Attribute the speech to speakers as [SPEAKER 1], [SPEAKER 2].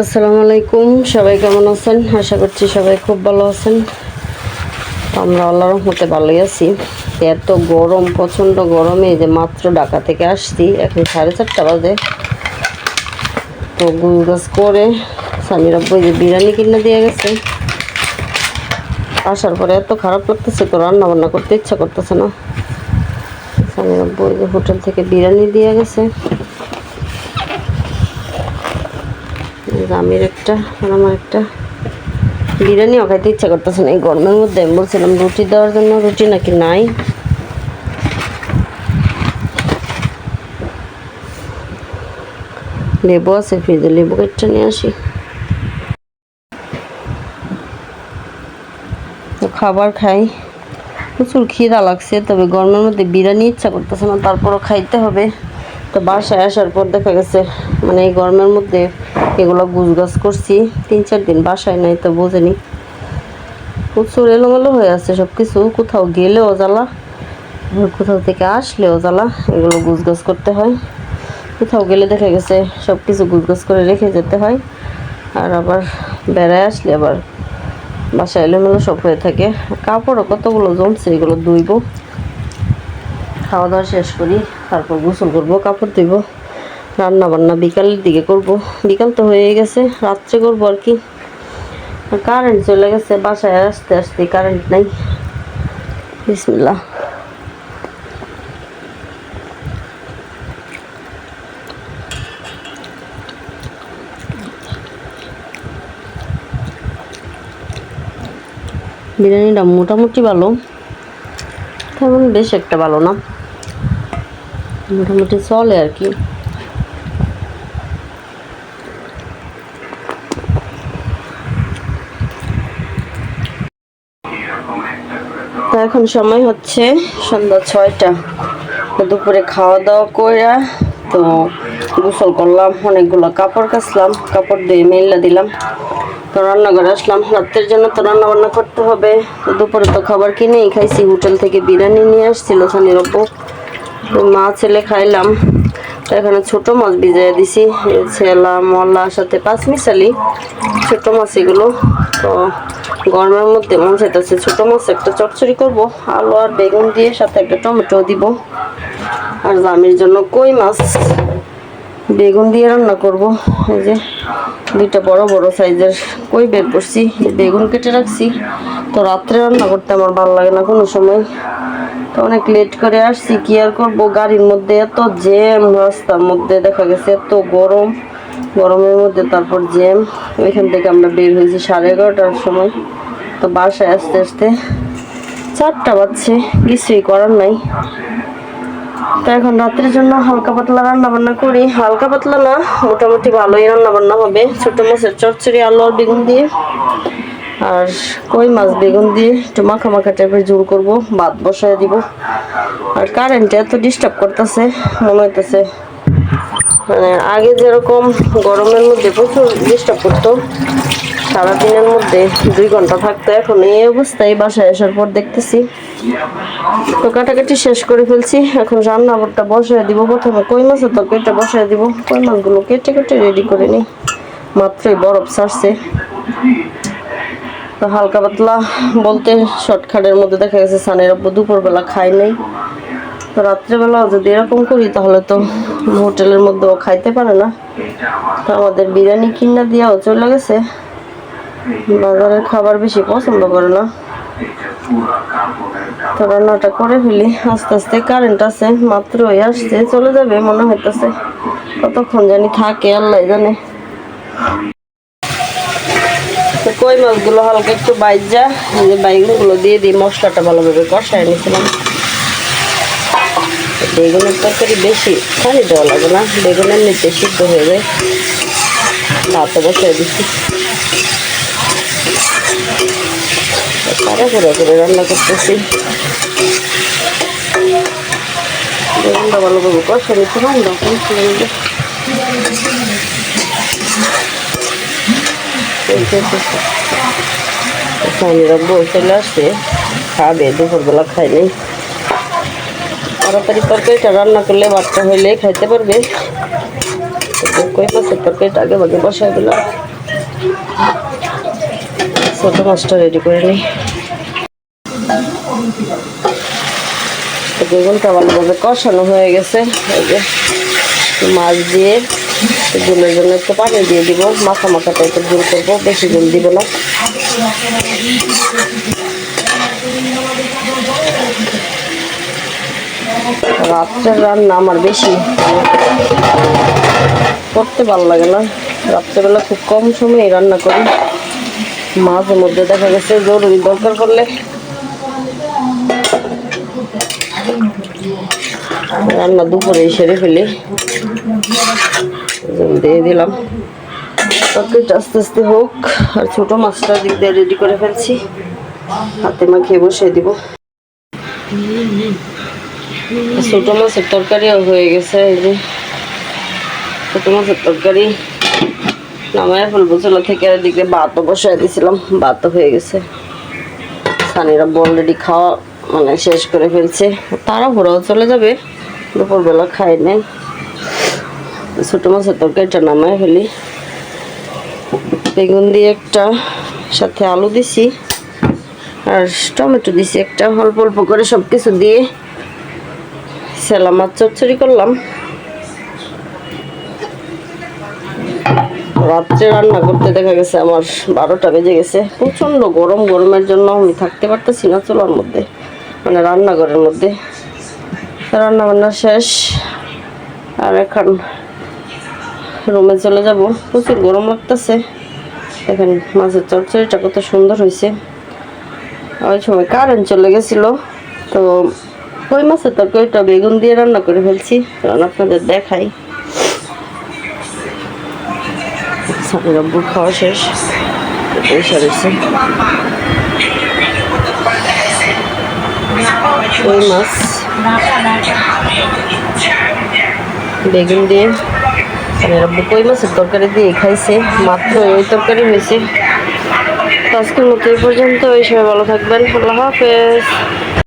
[SPEAKER 1] আসসালামু আলাইকুম। সবাই কেমন আছেন? আশা করছি সবাই খুব ভালো আছেন। আমরা আল্লাহর রহমতে ভালোই আছি। এত গরম, প্রচণ্ড গরমে যে মাত্র ঢাকা থেকে আসছি, এখন সাড়ে চারটা বাজে। তো গুল গাছ করে স্বামীর আব্বু যে বিরিয়ানি কিনে দিয়ে গেছে। আসার পরে এত খারাপ লাগতেছে তো রান্না বান্না করতে ইচ্ছা করতেছে না। স্বামীর আব্বু যে হোটেল থেকে বিরিয়ানি দিয়ে গেছে। আমির একটা আর আমার একটা বিরিয়ানিও খাইতে ইচ্ছা করতেছে না। এই গরমের মধ্যে আমি বলছিলাম রুটি দেওয়ার জন্য, রুটি নাকি নাই? লেবু আছে, ফ্রিজে লেবু কেটে নিয়ে আসি। তো খাবার খাই। প্রচুর খিদা লাগছে, তবে গরমের মধ্যে বিরিয়ানি ইচ্ছা করতেছে না, তারপরও খাইতে হবে। তো বাসায় আসার পর দেখা গেছে মানে এই গরমের মধ্যে এগুলো গুছগাছ করছি। তিন চার দিন বাসায় নাই তো বোঝেনি। প্রচুর এলোমেলো হয়ে আছে সব কিছু কোথাও গেলেও জ্বালা, কোথাও থেকে আসলেও জ্বালা, এগুলো গুছগাছ করতে হয়। কোথাও গেলে দেখা গেছে সব কিছু গুছগাছ করে রেখে যেতে হয়। আর আবার বেড়ায় আসলে আবার বাসায় এলোমেলো সব হয়ে থাকে। কাপড়ও কতগুলো জমছে এগুলো ধুইব। খাওয়া দাওয়া শেষ করি, তারপর গোসল করব, কাপড় ধুইব রান্না বান্না বিকালের দিকে করব। বিকাল তো হয়ে গেছে, রাত্রে করব আর কি। কারেন্ট চলে গেছে, বাসায় আসতে আসতে কারেন্ট নাই। বিসমিল্লা বিরিয়ানিটা মোটামুটি ভালো। তেমন বেশ একটা ভালো না। মোটামুটি চলে আর কি। তো এখন সময় হচ্ছে সন্ধ্যা ছয়টা। দুপুরে খাওয়া দাওয়া করে তো গোসল করলাম, অনেকগুলো কাপড় কাচলাম, কাপড় দিয়ে মেলা দিলাম। তো রান্নাঘরে আসলাম, রাত্রের জন্য তো রান্না বান্না করতে হবে। দুপুরে তো খাবার কিনেই খাইছি, হোটেল থেকে বিরিয়ানি নিয়ে আসছিল সানির তো মা ছেলে খাইলাম। তো এখানে ছোট মাছ ভিজাই দিছি। ছেলা মলা সাথে পাঁচ মিশালি ছোট মাছ এগুলো। তো গরমের মধ্যে মন চাইতেছে ছোট মাছ একটা চটচড়ি করব। আলু আর বেগুন দিয়ে সাথে একটা টমেটো দিব। আর জামির জন্য কই মাছ? বেগুন দিয়ে রান্না করব। এই যে দুইটা বড় বড় সাইজের কই বের করছি। বেগুন কেটে রাখছি। তো রাত্রে রান্না করতে আমার ভালো লাগে না কোনো সময়। অনেক লেট করে আসছি, কি আর করব? গাড়ির মধ্যে এত জ্যাম রাস্তার মধ্যে দেখা গেছে এত গরম। গরমের মধ্যে তারপর জ্যাম ওইখান থেকে আমরা বের হয়েছি সাড়ে এগারোটার সময়। তো বাসায় আসতে আসতে চারটা বাজছে, কিছুই করার নাই। তো এখন রাত্রের জন্য হালকা পাতলা রান্না বান্না করি। হালকা পাতলা না, মোটামুটি ভালোই রান্না বান্না হবে। ছোট মাছের চচ্চড়ি, আলু আর বেগুন দিয়ে। আর কই মাছ বেগুন দিয়ে? একটু মাখা মাখা টাইপের ঝোল করব, ভাত বসায় দিব। আর কারেন্ট এত ডিস্টার্ব করতেছে, মনে হইতেছে মানে আগে যেরকম গরমের মধ্যে প্রচুর ডিস্টার্ব করতো, সারাদিনের মধ্যে দুই ঘণ্টা থাকতো, এখন এই অবস্থায় বাসায় আসার পর দেখতেছি। তো কাটাকাটি শেষ করে ফেলছি, এখন রান্নাবারটা বসায় দিব প্রথমে। কই মাছের তরকারিটা বসায় দিব? কই মাছগুলো কেটে কেটে রেডি করে নিই। মাত্রই বরফ ছাড়ছে। তো হালকা পাতলা বলতে শর্টকাটের মধ্যে দেখা গেছে সানের আব্বু দুপুরবেলা খাই নাই। তো রাত্রেবেলা যদি এরকম করি, তাহলে তো হোটেলের মধ্যেও খাইতে পারে না। তো আমাদের বিরিয়ানি কিনা দিয়াও চলে গেছে। বাজারের খাবার বেশি পছন্দ করে না। তো রান্নাটা করে ফেলি। আস্তে আস্তে কারেন্ট আছে মাত্রই আসছে, চলে যাবে মনে হইতেছে। কতক্ষণ জানি থাকে, আল্লাহ জানে। কই মাছগুলো হালকা একটু বাইজা বাইগুনগুলো দিয়ে দিই, মশলাটা ভালোভাবে কষায় নিয়েছিলাম বেগুনের তরকারি বেশি পানি দেওয়া লাগে না বেগুনের এমনিতে সিদ্ধ হয়ে যায়। ভাতও বসিয়ে দিচ্ছি। তাড়াহুড়ো করে রান্না করতেছি। বেগুনটা ভালোভাবে কষা পারি স্বামীরা বউ চলে আসছে খাবে দুপুরবেলা খাইনি তাড়াতাড়ি তরকারিটা রান্না করলে বাচ্চা হইলে খাইতে পারবে কই মাছের তরকারিটা আগে ভাগে বসাই দিলাম ছোট মাছটা রেডি করে নিই বেগুনটা ভালোভাবে কষানো হয়ে গেছে মাছ দিয়ে ঝোলের জন্য একটু পানি দিয়ে দিব, মাখা মাখা টাইপের ঝোল করব, বেশি ঝোল দিব না। রাত্রের রান্না আমার বেশি। করতে ভালো লাগে না। রাত্রেবেলা খুব কম সময়ে রান্না করি। মাঝে মধ্যে দেখা গেছে জরুরি দরকার করলে রান্না দুপুরে সেরে ফেলি। দিয়ে দিলাম। তরকারিটা আস্তে আস্তে হোক, আর ছোট মাছটা দিক দিয়ে রেডি করে ফেলছি। হাতে মাখিয়ে বসিয়ে দিব। ছোট মাছের তরকারিও হয়ে গেছে, এই যে। ছোট মাছের তরকারি। নামায় ফেলব চুলা থেকে আর এদিকে ভাতও বসাই দিয়েছিলাম ভাতও হয়ে গেছে। সানিরা অলরেডি খাওয়া মানে শেষ করে ফেলছে। তারা ঘোরাও চলে যাবে, দুপুরবেলা খাই নেন ছোট মাছের তরকারিটা নামায় ফেলি। বেগুন দিয়ে একটা, সাথে আলু দিছি, আর টমেটো দিছি একটা। অল্প অল্প করে সব কিছু দিয়ে সেলা মাছ চচ্চড়ি করলাম। রাত্রে রান্না করতে দেখা গেছে আমার বারোটা বেজে গেছে। প্রচণ্ড গরম, গরমের জন্য আমি থাকতে পারতেছি না চুলার মধ্যে মানে রান্নাঘরের মধ্যে। রান্না বান্না শেষ, আর এখন রুমে চলে যাব। প্রচুর গরম লাগতেছে। দেখেন মাছের চচ্চড়িটা কত সুন্দর হয়েছে। ওই সময় কারেন্ট চলে গেছিল। তো কই মাছের তরকারিটা বেগুন দিয়ে রান্না করে ফেলছি। কারণ আপনাদের দেখাই। খাওয়া শেষ। কই মাছ? বেগুন দিয়ে। সানের আব্বু কই মাছের তরকারি দিয়ে খাইছে? মাত্র ওই তরকারি হয়েছে। আজকের মতো এই পর্যন্ত। ওই সময় ভালো থাকবেন। আল্লাহ হাফেজ।